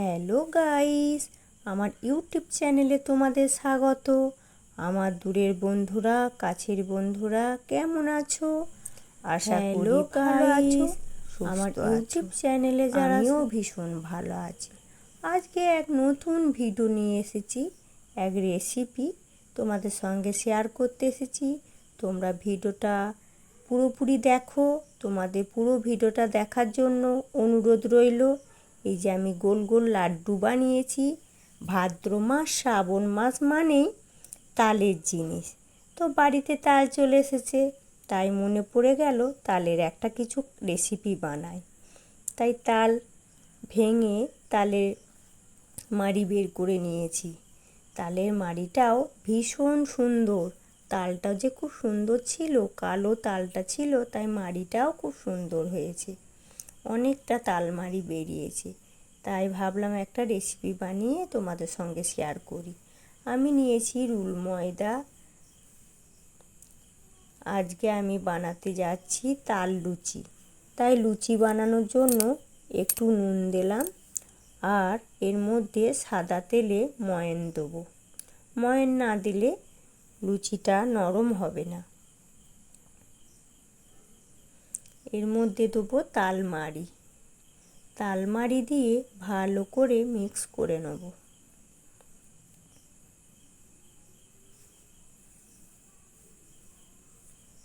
Hello guys আমার YouTube চ্যানেলে তোমাদের স্বাগত। আমার দূরের বন্ধুরা কাছের বন্ধুরা কেমন আছো? আশা করি ভালো আছো? আমার ইউটিউব চ্যানেলে যারা আমিও ভীষণ ভালো আছি। আজকে এক নতুন ভিডিও নিয়ে এসেছি এক রেসিপি তোমাদের সঙ্গে শেয়ার করতে এসেছি। তোমরা ভিডিওটা পুরোপুরি দেখো তোমাদের পুরো ভিডিওটা দেখার জন্য অনুরোধ রইল। এই যে আমি গোল গোল লাড্ডু বানিয়েছি, ভাদ্র মাস, শ্রাবণ মাস মানেই তালের জিনিস। তো বাড়িতে তাল চলে এসেছে, তাই মনে পড়ে গেল তালের একটা কিছু রেসিপি বানাই। তাই তাল ভেঙে তালের মাড়ি বের করে নিয়েছি। তালের মাড়িটাও ভীষণ সুন্দর। তালটাও যে খুব সুন্দর ছিল, কালো তালটা ছিল, তাই মাড়িটাও খুব সুন্দর হয়েছে। অনেকটা তালমারি বেরিয়েছে। তাই ভাবলাম একটা রেসিপি বানিয়ে তোমাদের সঙ্গে শেয়ার করি। আমি নিয়েছি রুল ময়দা। আজকে আমি বানাতে যাচ্ছি তাল লুচি। তাই লুচি বানানোর জন্য একটু নুন দিলাম আর এর মধ্যে সাদা তেলে ময়ন দেবো। ময়ন না দিলে লুচিটা নরম হবে না। এর মধ্যে দেবো তালমারি তালমারি দিয়ে ভালো করে মিক্স করে নেব।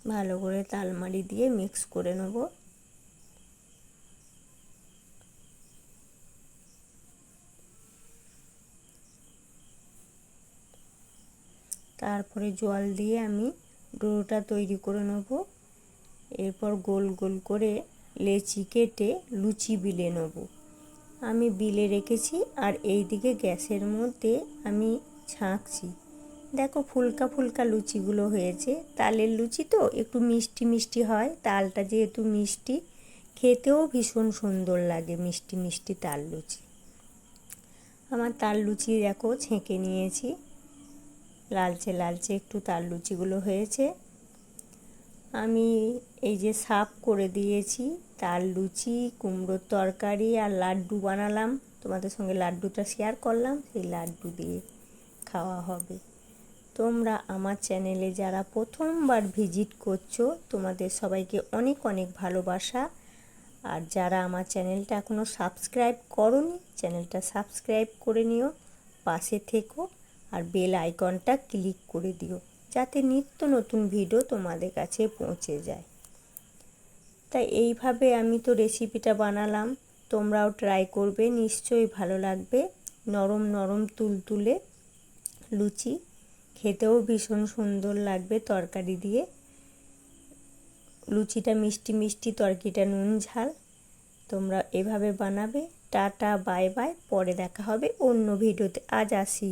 ভালো করে তালমারি দিয়ে মিক্স করে নেব। তারপরে জল দিয়ে আমি ডোটা তৈরি করে নেব। এরপর গোল গোল করে লেচি কেটে লুচি বিলে নেব। আমি বিলে রেখেছি আর এই দিকে গ্যাসের মধ্যে আমি ছাঁকছি। দেখো ফুলকা ফুলকা লুচিগুলো হয়েছে। তালের লুচি তো একটু মিষ্টি মিষ্টি হয়। তালটা যেহেতু মিষ্টি, খেতেও ভীষণ সুন্দর লাগে মিষ্টি মিষ্টি তাল লুচি। আমার তাল লুচি দেখো ছেঁকে নিয়েছি। লালচে লালচে একটু তাল লুচিগুলো হয়েছে। আমি এই যে সাফ করে দিয়েছি, তার লুচি, কুমড়োর তরকারি আর লাড্ডু বানালাম। তোমাদের সঙ্গে লাড্ডুটা শেয়ার করলাম, সেই লাড্ডু দিয়ে খাওয়া হবে। তোমরা আমার চ্যানেলে যারা প্রথমবার ভিজিট করছ, তোমাদের সবাইকে অনেক অনেক ভালোবাসা। আর যারা আমার চ্যানেলটা এখনও সাবস্ক্রাইব করনি চ্যানেলটা সাবস্ক্রাইব করে নিও, পাশে থেকো আর বেল আইকনটা ক্লিক করে দিও। যাতে নিত্য নতুন ভিডিও তোমাদের কাছে পৌঁছে যায়। তাই এইভাবে আমি তো রেসিপিটা বানালাম, তোমরাও ট্রাই করবে, নিশ্চয়ই ভালো লাগবে। নরম নরম তুলতুলে লুচি, খেতেও ভীষণ সুন্দর লাগবে তরকারি দিয়ে। লুচিটা মিষ্টি মিষ্টি তরকারিটা নুন ঝাল, তোমরা এভাবে বানাবে। টাটা বাই বাই পরে দেখা হবে অন্য ভিডিওতে আজ আসি।